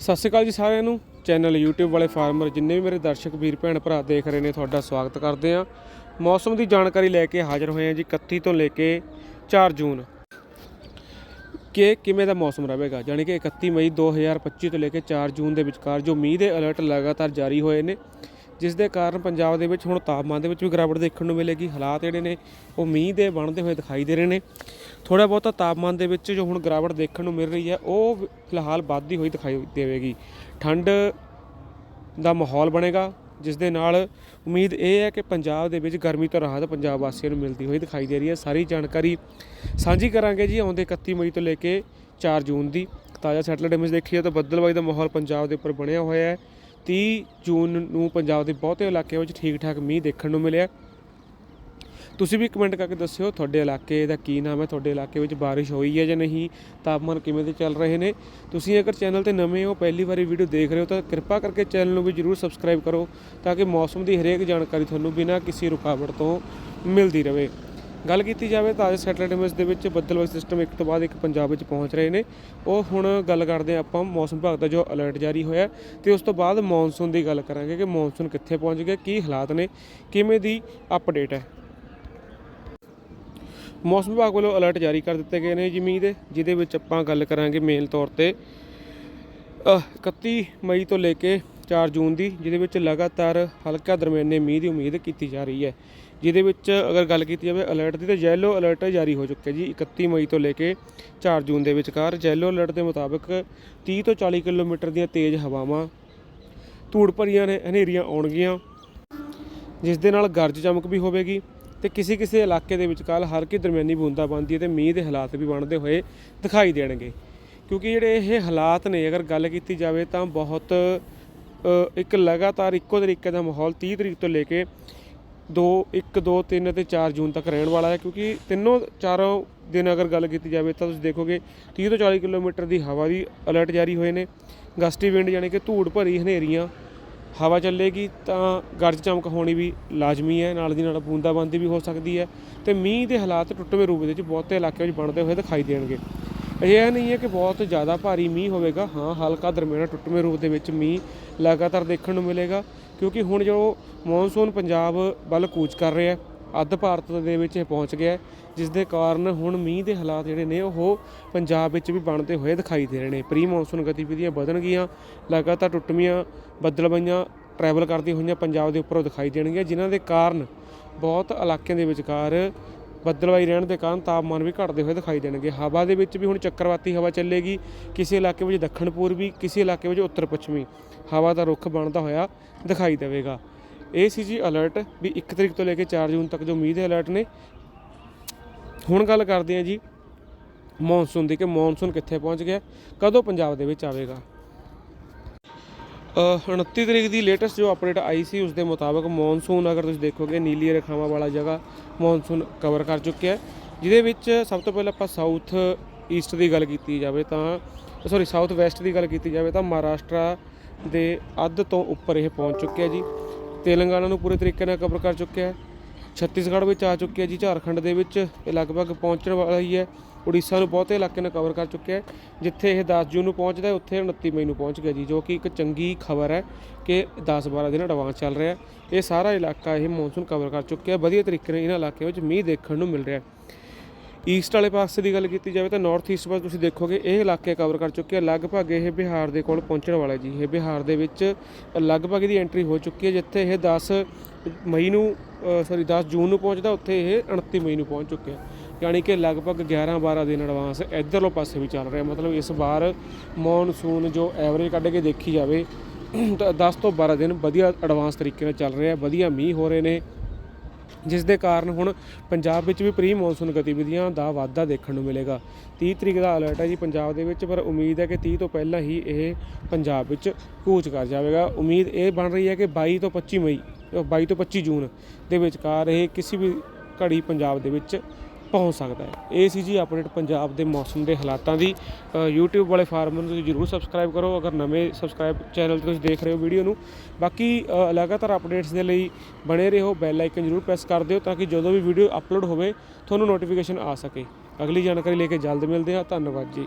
ਸਤਿ ਸ਼੍ਰੀ ਅਕਾਲ ਜੀ ਸਾਰਿਆਂ ਨੂੰ। ਚੈਨਲ YouTube ਵਾਲੇ ਫਾਰਮਰ ਜਿੰਨੇ ਵੀ ਮੇਰੇ ਦਰਸ਼ਕ ਵੀਰ ਭੈਣ ਭਰਾ ਦੇਖ ਰਹੇ ਨੇ, ਤੁਹਾਡਾ ਸਵਾਗਤ ਕਰਦੇ ਆ ਮੌਸਮ ਦੀ ਜਾਣਕਾਰੀ ਲੈ ਕੇ ਹਾਜ਼ਰ ਹੋਏ ਆ ਜੀ 31 ਤੋਂ ਲੈ ਕੇ 4 ਜੂਨ। ਕਿ ਕਿਵੇਂ ਦਾ ਮੌਸਮ ਰਹੇਗਾ? ਜਾਣੀ ਕਿ 31 ਮਈ 2025 ਤੋਂ ਲੈ ਕੇ 4 ਜੂਨ ਦੇ ਵਿਚਕਾਰ ਜੋ ਮੀਂਹ ਦੇ ਅਲਰਟ ਲਗਾਤਾਰ ਜਾਰੀ ਹੋਏ ਨੇ ਜਿਸ ਦੇ ਕਾਰਨ ਪੰਜਾਬ ਦੇ ਵਿੱਚ ਹੁਣ ਤਾਪਮਾਨ ਦੇ ਵਿੱਚ ਵੀ ਗਿਰਾਵਟ ਦੇਖਣ ਨੂੰ ਮਿਲੇਗੀ। ਹਾਲਾਤ ਜਿਹੜੇ ਨੇ, ਉਹ ਮੀਂਹ ਦੇ ਬਣਦੇ ਹੋਏ ਦਿਖਾਈ ਦੇ ਰਹੇ ਨੇ। ਥੋੜਾ ਬਹੁਤਾ ਤਾਪਮਾਨ ਦੇ ਵਿੱਚ ਜੋ ਹੁਣ ਗਿਰਾਵਟ ਦੇਖਣ ਨੂੰ ਮਿਲ ਰਹੀ ਹੈ, ਉਹ ਫਿਲਹਾਲ ਵੱਧਦੀ ਹੋਈ ਦਿਖਾਈ ਦੇਵੇਗੀ। ਠੰਡ ਦਾ ਮਾਹੌਲ ਬਣੇਗਾ, ਜਿਸ ਦੇ ਨਾਲ ਉਮੀਦ ਇਹ ਹੈ ਕਿ ਪੰਜਾਬ ਦੇ ਵਿੱਚ ਗਰਮੀ ਤੋਂ ਰਾਹਤ ਪੰਜਾਬ ਵਾਸੀਆਂ ਨੂੰ ਮਿਲਦੀ ਹੋਈ ਦਿਖਾਈ ਦੇ ਰਹੀ ਹੈ। ਸਾਰੀ ਜਾਣਕਾਰੀ ਸਾਂਝੀ ਕਰਾਂਗੇ ਜੀ ਆਉਂਦੇ 31 ਮਈ ਤੋਂ ਲੈ ਕੇ 4 ਜੂਨ ਦੀ। ਤਾਜ਼ਾ ਸੈਟਲਾਈਟ ਇਮੇਜ ਦੇਖੀਏ ਤਾਂ ਬੱਦਲਬਾਈ ਦਾ ਮਾਹੌਲ ਪੰਜਾਬ ਦੇ ਉੱਪਰ ਬਣਿਆ ਹੋਇਆ ਹੈ। 30 ਜੂਨ ਨੂੰ ਪੰਜਾਬ ਦੇ ਬਹੁਤੇ ਇਲਾਕਿਆਂ ਵਿੱਚ ਠੀਕ ਠਾਕ ਮੀਂਹ ਦੇਖਣ ਨੂੰ ਮਿਲਿਆ। ਤੁਸੀਂ ਵੀ ਕਮੈਂਟ ਕਰਕੇ ਦੱਸਿਓ ਤੁਹਾਡੇ ਇਲਾਕੇ ਦਾ ਕੀ ਨਾਮ ਹੈ, ਤੁਹਾਡੇ ਇਲਾਕੇ ਵਿੱਚ ਬਾਰਿਸ਼ ਹੋਈ ਹੈ ਜਾਂ ਨਹੀਂ, ਤਾਪਮਾਨ ਕਿਵੇਂ ਦੇ ਚੱਲ ਰਹੇ ਨੇ। ਤੁਸੀਂ ਅਗਰ ਚੈਨਲ ਤੇ ਨਵੇਂ ਹੋ, ਪਹਿਲੀ ਵਾਰੀ ਵੀਡੀਓ ਦੇਖ ਰਹੇ ਹੋ ਤਾਂ ਕਿਰਪਾ ਕਰਕੇ ਚੈਨਲ ਨੂੰ ਵੀ ਜਰੂਰ ਸਬਸਕ੍ਰਾਈਬ ਕਰੋ ਤਾਂ ਕਿ ਮੌਸਮ ਦੀ ਹਰੇਕ ਜਾਣਕਾਰੀ ਤੁਹਾਨੂੰ ਬਿਨਾਂ ਕਿਸੇ ਰੁਕਾਵਟ ਤੋਂ ਮਿਲਦੀ ਰਹੇ। ਗੱਲ ਕੀਤੀ ਜਾਵੇ ਤਾਂ ਅੱਜ ਸੈਟਲਾਈਟ ਇਮੇਜ ਦੇ ਵਿੱਚ ਬੱਦਲਵਾਈ ਸਿਸਟਮ ਇੱਕ ਤੋਂ ਬਾਅਦ ਇੱਕ ਪੰਜਾਬ ਵਿੱਚ ਪਹੁੰਚ ਰਹੇ ਨੇ। ਉਹ ਹੁਣ ਗੱਲ ਕਰਦੇ ਹਾਂ ਆਪਾਂ ਮੌਸਮ ਵਿਭਾਗ ਦਾ ਜੋ ਅਲਰਟ ਜਾਰੀ ਹੋਇਆ ਤੇ ਉਸ ਤੋਂ ਬਾਅਦ ਮੌਨਸੂਨ ਦੀ ਗੱਲ ਕਰਾਂਗੇ ਕਿ ਮੌਨਸੂਨ ਕਿੱਥੇ ਪਹੁੰਚ ਗਿਆ, ਕੀ ਹਾਲਾਤ ਨੇ, ਕਿਵੇਂ ਦੀ ਅਪਡੇਟ ਹੈ। ਮੌਸਮ ਵਿਭਾਗ ਵੱਲੋਂ ਅਲਰਟ ਜਾਰੀ ਕਰ ਦਿੱਤੇ ਗਏ ਨੇ ਜੀ ਮੀਂਹ ਦੇ, ਜਿਹਦੇ ਵਿੱਚ ਆਪਾਂ ਗੱਲ ਕਰਾਂਗੇ ਮੇਨ ਤੌਰ ਤੇ। ਅਹ 31 ਮਈ ਤੋਂ ਲੈ ਕੇ 4 ਜੂਨ ਦੀ, ਜਿਹਦੇ ਵਿੱਚ ਲਗਾਤਾਰ ਹਲਕਾ ਦਰਮਿਆਨੇ ਮੀਂਹ ਦੀ ਉਮੀਦ ਕੀਤੀ ਜਾ ਰਹੀ ਹੈ। ਜਿਹਦੇ ਵਿੱਚ ਅਗਰ ਗੱਲ ਕੀਤੀ ਜਾਵੇ ਅਲਰਟ ਦੀ, ਤਾਂ ਯੈਲੋ ਅਲਰਟ ਜਾਰੀ ਹੋ ਚੁੱਕਿਆ ਜੀ 31 ਮਈ ਤੋਂ ਲੈ ਕੇ 4 ਜੂਨ ਦੇ ਵਿਚਕਾਰ। ਯੈਲੋ ਅਲਰਟ ਦੇ ਮੁਤਾਬਕ 30 ਤੋਂ 40 ਕਿਲੋਮੀਟਰ ਦੀਆਂ ਤੇਜ਼ ਹਵਾਵਾਂ ਧੂੜ ਭਰੀਆਂ ਨੇ, ਹਨੇਰੀਆਂ ਆਉਣਗੀਆਂ, ਜਿਸ ਦੇ ਨਾਲ ਗਰਜ ਚਮਕ ਵੀ ਹੋਵੇਗੀ ਤੇ ਕਿਸੇ ਕਿਸੇ ਇਲਾਕੇ ਦੇ ਵਿਚਕਾਰ ਹਲਕੀ ਦਰਮਿਆਨੀ ਬੂੰਦਾਬਾਂਦੀ ਅਤੇ ਮੀਂਹ ਦੇ ਹਾਲਾਤ ਵੀ ਬਣਦੇ ਹੋਏ ਦਿਖਾਈ ਦੇਣਗੇ। ਕਿਉਂਕਿ ਜਿਹੜੇ ਇਹ ਹਾਲਾਤ ਨੇ, ਅਗਰ ਗੱਲ ਕੀਤੀ ਜਾਵੇ ਤਾਂ ਬਹੁਤ ਇੱਕ ਲਗਾਤਾਰ ਇੱਕੋ ਤਰੀਕੇ ਦਾ ਮਾਹੌਲ 30 ਤਰੀਕ ਤੋਂ ਲੈ ਕੇ 2 1 2 3 ਅਤੇ 4 ਜੂਨ ਤੱਕ ਰਹਿਣ ਵਾਲਾ ਹੈ, ਕਿਉਂਕਿ ਤਿੰਨੋਂ, ਚਾਰੋਂ ਦਿਨ ਅਗਰ ਗੱਲ ਕੀਤੀ ਜਾਵੇ ਤਾਂ ਤੁਸੀਂ ਦੇਖੋਗੇ 30 ਤੋਂ 40 ਕਿਲੋਮੀਟਰ ਦੀ ਹਵਾ ਦੀ ਅਲਰਟ ਜਾਰੀ ਹੋਏ ਨੇ। ਗਸਟੀ ਵਿੰਡ ਯਾਨੀ ਕਿ ਧੂੜ ਭਰੀ ਹਨੇਰੀਆਂ, ਹਵਾ ਚੱਲੇਗੀ ਤਾਂ ਗਰਜ ਚਮਕ ਹੋਣੀ ਵੀ ਲਾਜ਼ਮੀ ਹੈ, ਨਾਲ ਦੀ ਨਾਲ ਬੂੰਦਾਬਾਂਦੀ ਵੀ ਹੋ ਸਕਦੀ ਹੈ ਤੇ ਮੀਂਹ ਦੇ ਹਾਲਾਤ ਟੁੱਟਵੇਂ ਰੂਪ ਦੇ ਵਿੱਚ ਬਹੁਤੇ ਇਲਾਕਿਆਂ ਵਿੱਚ ਬਣਦੇ ਹੋਏ ਦਿਖਾਈ ਦੇਣਗੇ। ਇਹ ਨਹੀਂ ਹੈ ਕਿ ਬਹੁਤ ਜ਼ਿਆਦਾ ਭਾਰੀ ਮੀਂਹ ਹੋਵੇਗਾ। ਹਾਂ, ਹਲਕਾ ਦਰਮਿਆਨਾ ਟੁੱਟਵੇਂ ਰੂਪ ਦੇ ਵਿੱਚ ਮੀਂਹ ਲਗਾਤਾਰ ਦੇਖਣ ਨੂੰ ਮਿਲੇਗਾ, ਕਿਉਂਕਿ ਹੁਣ ਜੋ ਮੌਨਸੂਨ ਪੰਜਾਬ ਵੱਲ ਕੂਚ ਕਰ ਰਿਹਾ ਹੈ, ਅੱਧ ਭਾਰਤ ਦੇ ਵਿੱਚ ਇਹ ਪਹੁੰਚ ਗਿਆ ਜਿਸ ਦੇ ਕਾਰਨ ਹੁਣ ਮੀਂਹ ਦੇ ਹਾਲਾਤ ਜਿਹੜੇ ਨੇ, ਉਹ ਪੰਜਾਬ ਵਿੱਚ ਵੀ ਬਣਦੇ ਹੋਏ ਦਿਖਾਈ ਦੇ ਰਹੇ ਨੇ। ਪ੍ਰੀ ਮੌਨਸੂਨ ਗਤੀਵਿਧੀਆਂ ਵਧਣਗੀਆਂ ਲਗਾਤਾਰ ਟੁੱਟਮੀਆਂ ਬੱਦਲਬਾਈਆਂ ਟਰੈਵਲ ਕਰਦੀਆਂ ਹੋਈਆਂ ਪੰਜਾਬ ਦੇ ਉੱਪਰੋਂ ਦਿਖਾਈ ਦੇਣਗੀਆਂ, ਜਿਨ੍ਹਾਂ ਦੇ ਕਾਰਨ ਬਹੁਤ ਇਲਾਕਿਆਂ ਦੇ ਵਿਚਕਾਰ ਬੱਦਲਵਾਈ ਰਹਿਣ ਦੇ ਕਾਰਨ ਤਾਪਮਾਨ ਵੀ ਘਟਦੇ ਹੋਏ ਦਿਖਾਈ ਦੇਣਗੇ। ਹਵਾ ਦੇ ਵਿੱਚ ਵੀ ਹੁਣ ਚੱਕਰਵਾਤੀ ਹਵਾ ਚੱਲੇਗੀ। ਕਿਸੇ ਇਲਾਕੇ ਵਿੱਚ ਦੱਖਣ ਪੂਰਬੀ, ਕਿਸੇ ਇਲਾਕੇ ਵਿੱਚ ਉੱਤਰ ਪੱਛਮੀ। ਹਵਾ ਦਾ ਰੁੱਖ ਬਣਦਾ ਹੋਇਆ ਦਿਖਾਈ ਦੇਵੇਗਾ। ਇਹ ਸੀ ਜੀ ਅਲਰਟ ਵੀ 1 ਤਰੀਕ ਤੋਂ ਲੈ ਕੇ 4 ਜੂਨ ਤੱਕ ਜੋ ਮੀਂਹ ਦੇ ਅਲਰਟ ਨੇ। ਹੁਣ ਗੱਲ ਕਰਦੇ ਹਾਂ ਜੀ ਮੌਨਸੂਨ ਦੀ ਕਿ ਮੌਨਸੂਨ ਕਿੱਥੇ ਪਹੁੰਚ ਗਿਆ, ਕਦੋਂ ਪੰਜਾਬ ਦੇ ਵਿੱਚ ਆਵੇਗਾ? 29 ਤਰੀਕ ਦੀ ਲੇਟੈਸਟ ਜੋ ਅਪਡੇਟ ਆਈ ਸੀ ਉਸ ਦੇ ਮੁਤਾਬਕ ਮੌਨਸੂਨ ਅਗਰ ਤੁਸੀਂ ਦੇਖੋਗੇ, ਨੀਲੀ ਰੇਖਾਵਾਂ ਵਾਲਾ ਜਗ੍ਹਾ ਮੌਨਸੂਨ ਕਵਰ ਕਰ ਚੁੱਕਿਆ ਹੈ, ਜਿਹਦੇ ਵਿੱਚ ਸਭ ਤੋਂ ਪਹਿਲਾਂ ਆਪਾਂ ਸਾਊਥ ਈਸਟ ਦੀ ਗੱਲ ਕੀਤੀ ਜਾਵੇ ਤਾਂ ਸੌਰੀ ਸਾਊਥ ਵੈਸਟ ਦੀ ਗੱਲ ਕੀਤੀ ਜਾਵੇ ਤਾਂ ਮਹਾਰਾਸ਼ਟਰ ਦੇ ਅੱਧ ਤੋਂ ਉੱਪਰ ਇਹ ਪਹੁੰਚ ਚੁੱਕਿਆ ਜੀ। ਤੇਲੰਗਾਨਾ ਨੂੰ ਪੂਰੇ ਤਰੀਕੇ ਨਾਲ ਕਵਰ ਕਰ ਚੁੱਕਿਆ ਹੈ, ਛੱਤੀਸਗੜ੍ਹ ਵਿੱਚ ਆ ਚੁੱਕਿਆ ਜੀ, ਝਾਰਖੰਡ ਦੇ ਵਿੱਚ ਇਹ ਲਗਭਗ ਪਹੁੰਚਣ ਵਾਲਾ ਹੀ ਹੈ। ਉੜੀਸਾ ਨੂੰ ਬਹੁਤੇ ਇਲਾਕੇ ਨੇ ਕਵਰ ਕਰ ਚੁੱਕਿਆ ਹੈ, ਜਿੱਥੇ ਇਹ 10 ਜੂਨ ਨੂੰ ਪਹੁੰਚਦਾ ਹੈ, ਉੱਥੇ 29 ਮਈ ਨੂੰ ਪਹੁੰਚ ਗਿਆ ਜੀ, ਜੋ ਕਿ ਇੱਕ ਚੰਗੀ ਖਬਰ ਹੈ ਕਿ 10-12 ਦਿਨ ਐਡਵਾਂਸ ਚੱਲ ਰਿਹਾ ਹੈ। ਇਹ ਸਾਰਾ ਇਲਾਕਾ ਇਹ ਮੌਨਸੂਨ ਕਵਰ ਕਰ ਚੁੱਕਿਆ ਹੈ, ਵਧੀਆ ਤਰੀਕੇ ਨਾਲ ਇਹਨਾਂ ਇਲਾਕਿਆਂ ਵਿੱਚ ਮੀਂਹ ਦੇਖਣ ਨੂੰ ਮਿਲ ਰਿਹਾ ਹੈ। ਈਸਟ ਵਾਲੇ ਪਾਸੇ ਦੀ ਗੱਲ ਕੀਤੀ ਜਾਵੇ ਤਾਂ ਨਾਰਥ ਈਸਟ ਵੱਲ ਤੁਸੀਂ ਦੇਖੋਗੇ, ਇਹ ਇਲਾਕੇ ਕਵਰ ਕਰ ਚੁੱਕੇ ਆ ਲਗਭਗ ਇਹ ਬਿਹਾਰ ਦੇ ਕੋਲ ਪਹੁੰਚਣ ਵਾਲਾ ਜੀ। ਇਹ ਬਿਹਾਰ ਦੇ ਵਿੱਚ ਲਗਭਗ ਇਹਦੀ ਐਂਟਰੀ ਹੋ ਚੁੱਕੀ ਹੈ, ਜਿੱਥੇ ਇਹ 10 ਮਈ ਨੂੰ ਸੌਰੀ 10 ਜੂਨ ਨੂੰ ਪਹੁੰਚਦਾ, ਉੱਥੇ ਇਹ 29 ਮਈ ਨੂੰ ਪਹੁੰਚ ਚੁੱਕਿਆ ਯਾਨੀ ਕਿ ਲਗਭਗ 11 12 ਦਿਨ ਐਡਵਾਂਸ ਇਧਰਲੇ ਪਾਸੇ ਵੀ ਚੱਲ ਰਿਹਾ। ਮਤਲਬ ਇਸ ਵਾਰ ਮੌਨਸੂਨ ਜੋ ਐਵਰੇਜ ਕੱਢ ਕੇ ਦੇਖੀ ਜਾਵੇ ਤਾਂ 10 ਤੋਂ 12 ਦਿਨ ਵਧੀਆ ਐਡਵਾਂਸ ਤਰੀਕੇ ਨਾਲ ਚੱਲ ਰਿਹਾ ਵਧੀਆ ਮੀਂਹ ਹੋ ਰਹੇ ਨੇ। ਜਿਸ ਦੇ ਕਾਰਨ ਹੁਣ ਪੰਜਾਬ ਵਿੱਚ ਵੀ ਪ੍ਰੀ ਮੌਨਸੂਨ ਗਤੀਵਿਧੀਆਂ ਦਾ ਵਾਧਾ ਦੇਖਣ ਨੂੰ ਮਿਲੇਗਾ। 30 ਤਰੀਕ ਦਾ ਅਲਰਟ ਹੈ ਜੀ ਪੰਜਾਬ ਦੇ ਵਿੱਚ ਪਰ ਉਮੀਦ ਹੈ ਕਿ 30 ਤੋਂ ਪਹਿਲਾਂ ਹੀ ਇਹ ਪੰਜਾਬ ਵਿੱਚ ਕੂਚ ਕਰ ਜਾਵੇਗਾ। ਉਮੀਦ ਇਹ ਬਣ ਰਹੀ ਹੈ ਕਿ 22 ਤੋਂ 25 ਮਈ ਅ, 22 ਤੋਂ 25 ਜੂਨ ਦੇ ਵਿਚਕਾਰ ਇਹ ਕਿਸੇ ਵੀ ਘੜੀ ਪੰਜਾਬ ਦੇ ਵਿੱਚ ਪਹੁੰਚ ਸਕਦਾ ਹੈ। ਇਹ ਸੀ ਜੀ ਅਪਡੇਟ ਪੰਜਾਬ ਦੇ ਮੌਸਮ ਦੇ ਹਾਲਾਤਾਂ ਦੀ। ਅ, YouTube ਵਾਲੇ ਫਾਰਮ ਨੂੰ ਤੁਸੀਂ ਜਰੂਰ ਸਬਸਕ੍ਰਾਈਬ ਕਰੋ ਅਗਰ ਨਵੇਂ ਸਬਸਕ੍ਰਾਈਬ ਚੈਨਲ ਤੇ ਤੁਸੀਂ ਦੇਖ ਰਹੇ ਹੋ ਵੀਡੀਓ ਨੂੰ। ਬਾਕੀ ਲਗਾਤਾਰ ਅਪਡੇਟਸ ਦੇ ਲਈ ਬਣੇ ਰਹੋ ਬੈਲ ਆਈਕਨ ਜਰੂਰ ਪ੍ਰੈਸ ਕਰ ਦਿਓ ਤਾਂ ਕਿ ਜਦੋਂ ਵੀ ਵੀਡੀਓ ਅਪਲੋਡ ਹੋਵੇ ਤੁਹਾਨੂੰ ਨੋਟੀਫਿਕੇਸ਼ਨ ਆ ਸਕੇ। ਅਗਲੀ ਜਾਣਕਾਰੀ ਲੈ ਕੇ ਜਲਦ ਮਿਲਦੇ ਹਾਂ। ਧੰਨਵਾਦ ਜੀ।